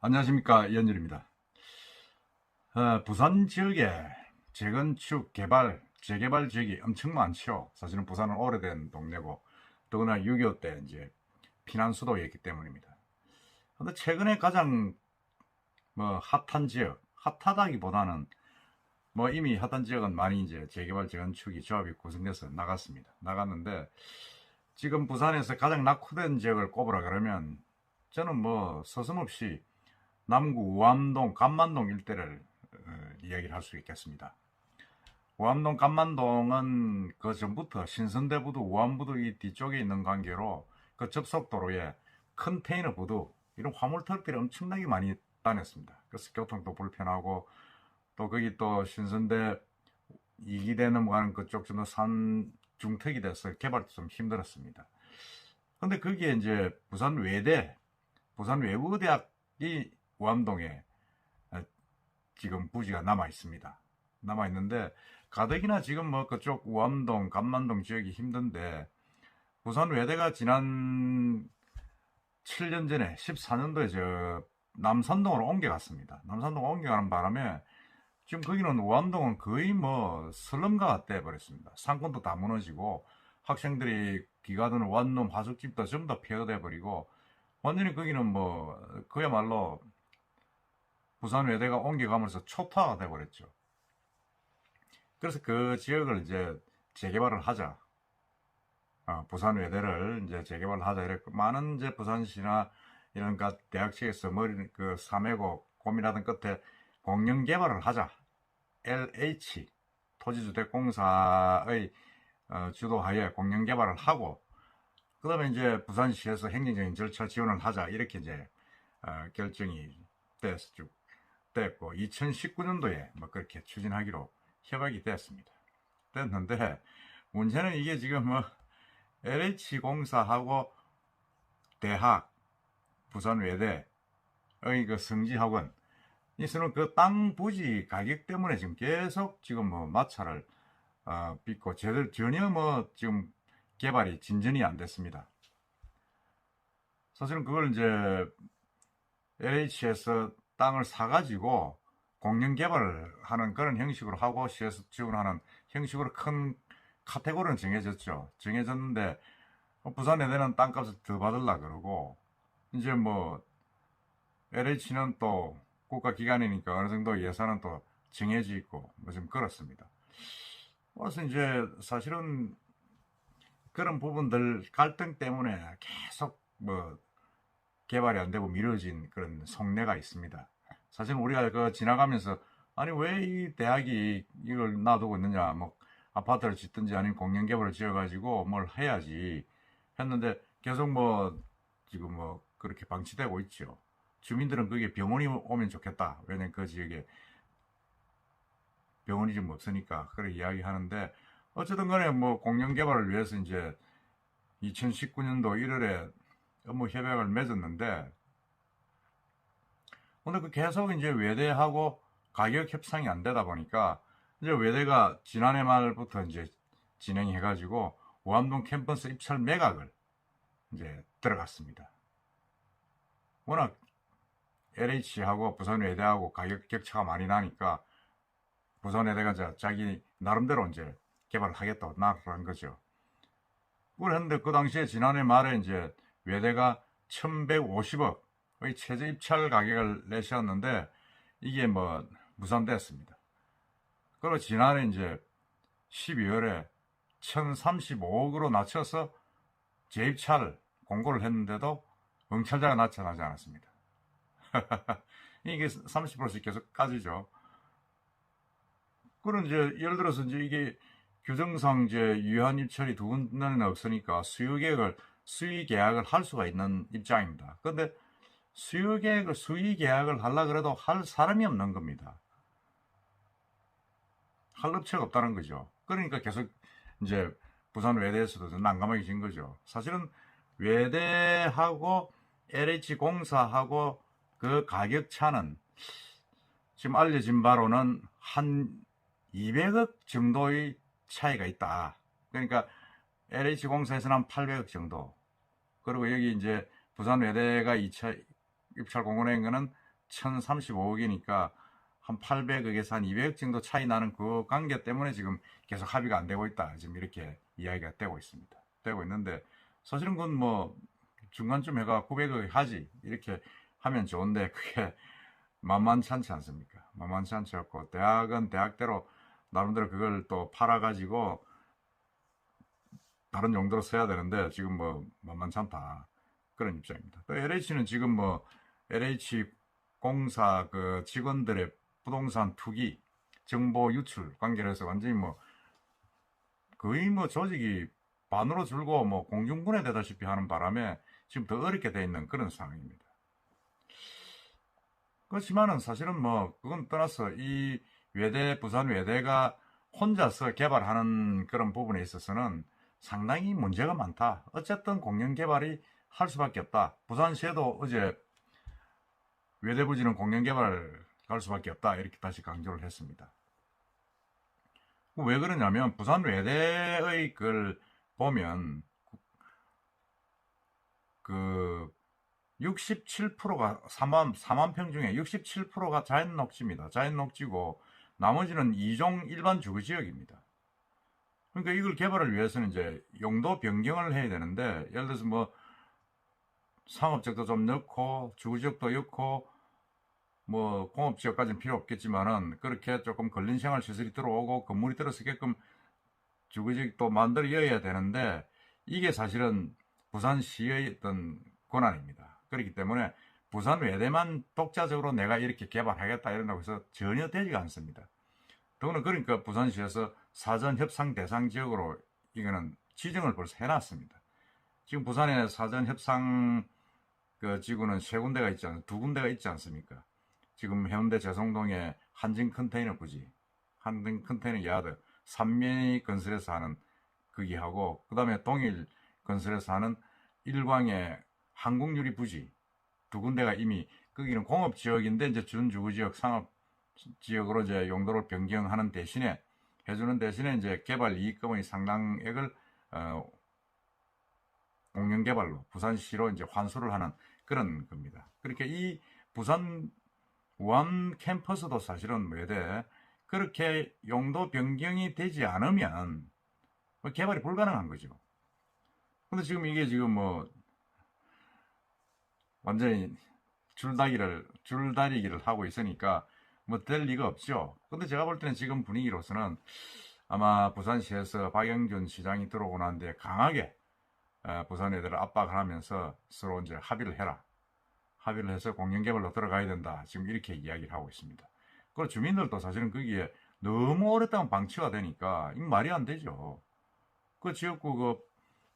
안녕하십니까 이현일입니다. 어, 부산 지역에 재건축 개발 재개발 지역이 엄청 많죠. 사실은 부산은 오래된 동네고 더구나 6.25 때 이제 피난 수도였기 때문입니다. 근데 최근에 가장 뭐 핫한 지역 핫하다기보다는 뭐 이미 핫한 지역은 많이 이제 재개발 재건축이 조합이 구성돼서 나갔습니다. 나갔는데 지금 부산에서 가장 낙후된 지역을 꼽으라 그러면 저는 뭐 서슴없이 남구 우암동 감만동 일대를 어, 이야기를 할 수 있겠습니다. 우암동 감만동은 그 전부터 신선대부두 우암부두 이 뒤쪽에 있는 관계로 그 접속도로에 컨테이너 부두 이런 화물 트럭들이 엄청나게 많이 다녔습니다. 그래서 교통도 불편하고 또 거기 또 신선대 이기대 넘어가는 그쪽 정도 산 중턱이 돼서 개발도 좀 힘들었습니다. 근데 거기에 이제 부산 외대, 부산 외부대학이 우암동에 어, 지금 부지가 남아 있습니다. 남아 있는데 가덕이나 지금 뭐 그쪽 우암동, 감만동 지역이 힘든데 부산 외대가 지난 7년 전에 14년도에 저 남산동으로 옮겨갔습니다. 남산동 옮겨가는 바람에 지금 거기는 우암동은 거의 뭐 슬럼가가 돼버렸습니다. 상권도 다 무너지고 학생들이 기가든 원룸 하숙집도 전부 다 폐허돼 버리고 완전히 거기는 뭐 그야말로 부산 외대가 옮겨가면서 초토화가 돼버렸죠. 그래서 그 지역을 이제 재개발을 하자. 어, 부산 외대를 이제 재개발을 하자. 이랬고 많은 이제 부산시나 이런 그 대학 측에서 머리 그 삼회고 고민하던 끝에 공영 개발을 하자. LH 토지주택공사의 어, 주도하에 공영 개발을 하고 그 다음에 이제 부산시에서 행정적인 절차 지원을 하자 이렇게 이제 어, 결정이 쭉 됐고 2019년도에 뭐 그렇게 추진하기로 협약이 됐습니다. 됐는데 문제는 이게 지금 뭐 LH 공사하고 대학 부산 외대의 그 성지학원 이서는 그 땅 부지 가격 때문에 지금 계속 지금 뭐 마찰을 어, 빚고 제대로 전혀 뭐 지금 개발이 진전이 안 됐습니다. 사실은 그걸 이제 LH에서 땅을 사가지고 공영 개발을 하는 그런 형식으로 하고 시에서 지원하는 형식으로 큰 카테고리는 정해졌죠. 정해졌는데 부산 에 대는 땅값을 더 받으려 그러고 이제 뭐 LH는 또 국가기관이니까 어느 정도 예산은 또 정해져 있고 뭐 좀 그렇습니다. 그래서 이제 사실은 그런 부분들 갈등 때문에 계속 뭐 개발이 안 되고 미뤄진 그런 속내가 있습니다. 사실 우리가 그 지나가면서 아니 왜 이 대학이 이걸 놔두고 있느냐 뭐 아파트를 짓든지 아니면 공영 개발을 지어가지고 뭘 해야지 했는데 계속 뭐 지금 뭐 그렇게 방치되고 있죠. 주민들은 그게 병원이 오면 좋겠다. 왜냐면 그 지역에 병원이 좀 없으니까 그렇게 이야기하는데 어쨌든 간에 뭐 공영 개발을 위해서 이제 2019년도 1월에 업무 협약을 맺었는데 근데 그 계속 이제 외대하고 가격 협상이 안 되다 보니까 이제 외대가 지난해 말부터 이제 진행해 가지고 오암동 캠퍼스 입찰 매각을 이제 들어갔습니다. 워낙 LH하고 부산 외대하고 가격 격차가 많이 나니까 부산 외대가 이제 자기 나름대로 이제 개발을 하겠다고 나간 거죠. 그걸 했는데 그 당시에 지난해 말에 이제 외대가 1150억의 최저 입찰 가격을 내셨는데 이게 뭐 무산됐습니다. 그리고 지난해 이제 12월에 1035억으로 낮춰서 재입찰 공고를 했는데도 응찰자가 나타나지 않았습니다. 이게 30%씩 계속 까지죠. 그런 이제 예를 들어서 이제 이게 규정상 이제 유한 입찰이 두 군데는 없으니까 수요 계획을 수의 계약을 할 수가 있는 입장입니다. 그런데 수요 계획을 수의 계약을 하려 그래도 할 사람이 없는 겁니다. 할 업체가 없다는 거죠. 그러니까 계속 이제 부산 외대에서도 난감하게 거죠. 사실은 외대하고 LH 공사하고 그 가격 차는 지금 알려진 바로는 한 200억 정도의 차이가 있다. 그러니까 LH 공사에서는 한 800억 정도. 그리고 여기 이제 부산 외대가 2차 입찰 공고낸 거는 1035억이니까 한 800억에서 한 200억 정도 차이 나는 그 관계 때문에 지금 계속 합의가 안 되고 있다. 지금 이렇게 이야기가 되고 있습니다. 되고 있는데 사실은 그건 뭐 중간쯤 해가 900억 하지 이렇게 하면 좋은데 그게 만만치 않지 않습니까? 만만치 않지 않고 대학은 대학대로 나름대로 그걸 또 팔아가지고 다른 용도로 써야 되는데 지금 뭐 만만치 않다 그런 입장입니다. 또 LH는 지금 뭐 LH 공사 그 직원들의 부동산 투기 정보 유출 관계로 해서 완전히 뭐 거의 뭐 조직이 반으로 줄고 뭐 공중분해 되다시피 하는 바람에 지금 더 어렵게 돼 있는 그런 상황입니다. 그렇지만은 사실은 뭐 그건 떠나서 이 외대 부산 외대가 혼자서 개발하는 그런 부분에 있어서는 상당히 문제가 많다. 어쨌든 공영 개발이 할 수밖에 없다. 부산시에도 어제 외대 부지는 공영 개발 갈 수밖에 없다. 이렇게 다시 강조를 했습니다. 왜 그러냐면 부산 외대의 걸 보면 그 67%가 4만 4만 평 중에 67%가 자연 녹지입니다. 자연 녹지고 나머지는 이종 일반 주거 지역입니다. 그러니까 이걸 개발을 위해서는 이제 용도 변경을 해야 되는데 예를 들어서 뭐 상업지역도 좀 넣고 주거지역도 넣고 뭐 공업지역까지는 필요 없겠지만은 그렇게 조금 근린 생활 시설이 들어오고 건물이 들어서게끔 주거지역도 만들어야 되는데 이게 사실은 부산시의 어떤 권한입니다. 그렇기 때문에 부산 외대만 독자적으로 내가 이렇게 개발하겠다 이런다고 해서 전혀 되지가 않습니다. 더구나 그러니까 부산시에서 사전 협상 대상 지역으로 이거는 지정을 벌써 해놨습니다. 지금 부산에 사전 협상 그 지구는 세 군데가 있지 않, 두 군데가 있지 않습니까? 지금 해운대 재송동에 한진 컨테이너 부지, 한진 컨테이너 야드, 삼면이 건설에서 하는 거기하고 그 다음에 동일 건설에서 하는 일광의 한국유리 부지 두 군데가 이미 거기는 공업 지역인데 이제 준주거 지역 상업 지역으로 이제 용도를 변경하는 대신에 해주는 대신에 이제 개발 이익금의 상당액을 어, 공영 개발로 부산시로 이제 환수를 하는 그런 겁니다. 그렇게 이 부산 우암 캠퍼스도 사실은 외대 그렇게 용도 변경이 되지 않으면 뭐 개발이 불가능한 거죠. 근데 지금 이게 지금 뭐 완전히 줄다리기를 줄다리기를 하고 있으니까 뭐 될 리가 없죠. 근데 제가 볼 때는 지금 분위기로서는 아마 부산시에서 박영준 시장이 들어오고 난 뒤에 강하게 어, 부산 애들을 압박을 하면서 서로 이제 합의를 해라. 합의를 해서 공영개발로 들어가야 된다. 지금 이렇게 이야기를 하고 있습니다. 그리고 주민들도 사실은 거기에 너무 오랫동안 방치가 되니까 이 말이 안 되죠. 그 지역구 그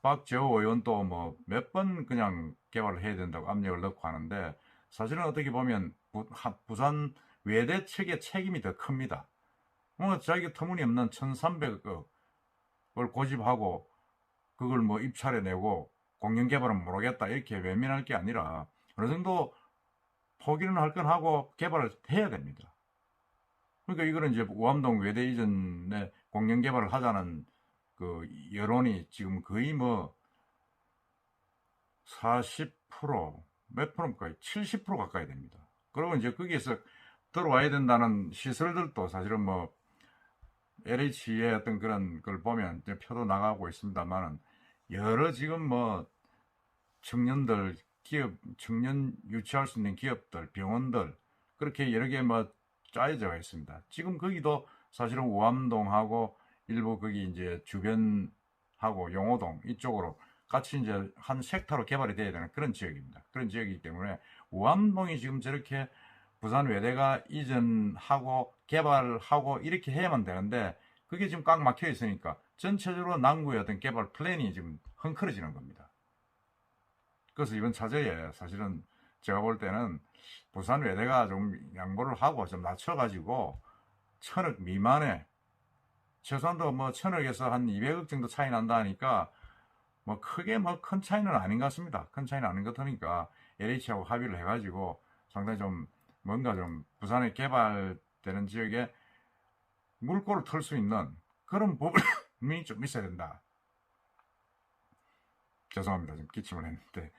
박재호 의원도 뭐 몇 번 그냥 개발을 해야 된다고 압력을 넣고 하는데 사실은 어떻게 보면 부, 산 외대 측의 책임이 더 큽니다. 뭔가 자기가 터무니없는 1300억을 고집하고 그걸 뭐 입찰해 내고 공영 개발은 모르겠다 이렇게 외면할 게 아니라 어느 정도 포기는 할 건 하고 개발을 해야 됩니다. 그러니까 이거는 이제 우암동 외대 이전에 공영 개발을 하자는 그 여론이 지금 거의 뭐 40%몇 프로인가요? 70% 가까이 됩니다. 그리고 이제 거기에서 들어와야 된다는 시설들도 사실은 뭐 LH의 어떤 그런 걸 보면 표도 나가고 있습니다만은 여러 지금 뭐 청년들 기업 청년 유치할 수 있는 기업들 병원들 그렇게 여러 개 뭐 짜여져 있습니다. 지금 거기도 사실은 우암동하고 일부 거기 이제 주변하고 용호동 이쪽으로 같이 이제 한 섹터로 개발이 돼야 되는 그런 지역입니다. 그런 지역이기 때문에 우암동이 지금 저렇게 부산 외대가 이전하고 개발하고 이렇게 해야만 되는데 그게 지금 꽉 막혀 있으니까 전체적으로 남구의 어떤 개발 플랜이 지금 헝클어지는 겁니다. 그래서 이번 차제에 사실은 제가 볼 때는 부산 외대가 좀 양보를 하고 좀 낮춰가지고 천억 미만에 최소한도 뭐 천억에서 한 200억 정도 차이 난다 하니까 뭐 크게 뭐 큰 차이는 아닌 것 같습니다. 큰 차이는 아닌 것 같으니까 LH하고 합의를 해가지고 상당히 좀 뭔가 좀 부산에 개발되는 지역에 물꼬를 틀수 있는 그런 부분이 좀 있어야 된다. 죄송합니다. 지금 기침을 했는데.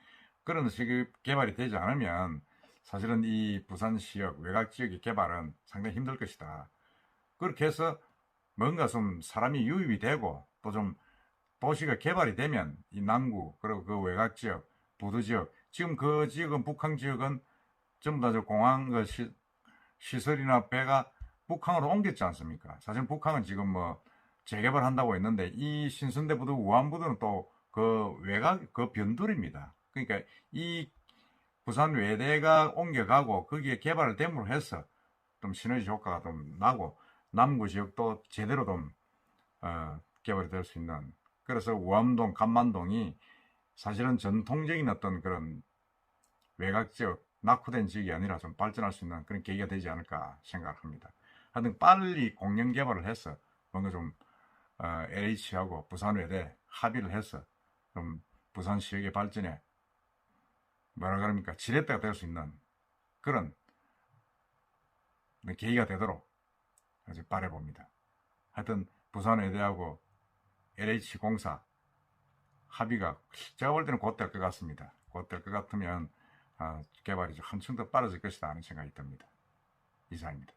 그런 식의 개발이 되지 않으면 사실은 이 부산 지역 외곽 지역의 개발은 상당히 힘들 것이다. 그렇게 해서 뭔가 좀 사람이 유입이 되고 또 좀 도시가 개발이 되면 이 남구 그리고 그 외곽 지역 부두 지역 지금 그 지역은 북항 지역은 저 공항 그 시, 시설이나 배가 북항으로 옮겼지 않습니까? 사실 북항은 지금 뭐 재개발한다고 했는데 이 신선대 부두 우안부두는 또 그 외곽 그 변두리입니다. 그러니까 이 부산 외대가 옮겨가고 거기에 개발을 됨으로 해서 좀 시너지 효과가 좀 나고 남구 지역도 제대로 좀 어, 개발이 될 수 있는 그래서 우암동, 간만동이 사실은 전통적인 어떤 그런 외곽 지역, 낙후된 지역이 아니라 좀 발전할 수 있는 그런 계기가 되지 않을까 생각합니다. 하여튼 빨리 공영 개발을 해서 뭔가 좀 어, LH하고 부산외대 합의를 해서 좀 부산 지역의 발전에 뭐라 그럽니까 지렛대가 될 수 있는 그런 계기가 되도록 아주 바라봅니다. 하여튼 부산외대하고 LH공사 합의가 제가 볼 때는 곧 될 것 같습니다. 곧 될 것 같으면 아, 개발이 한층 더 빠르질 것이다 하는 생각이 듭니다. 이상입니다.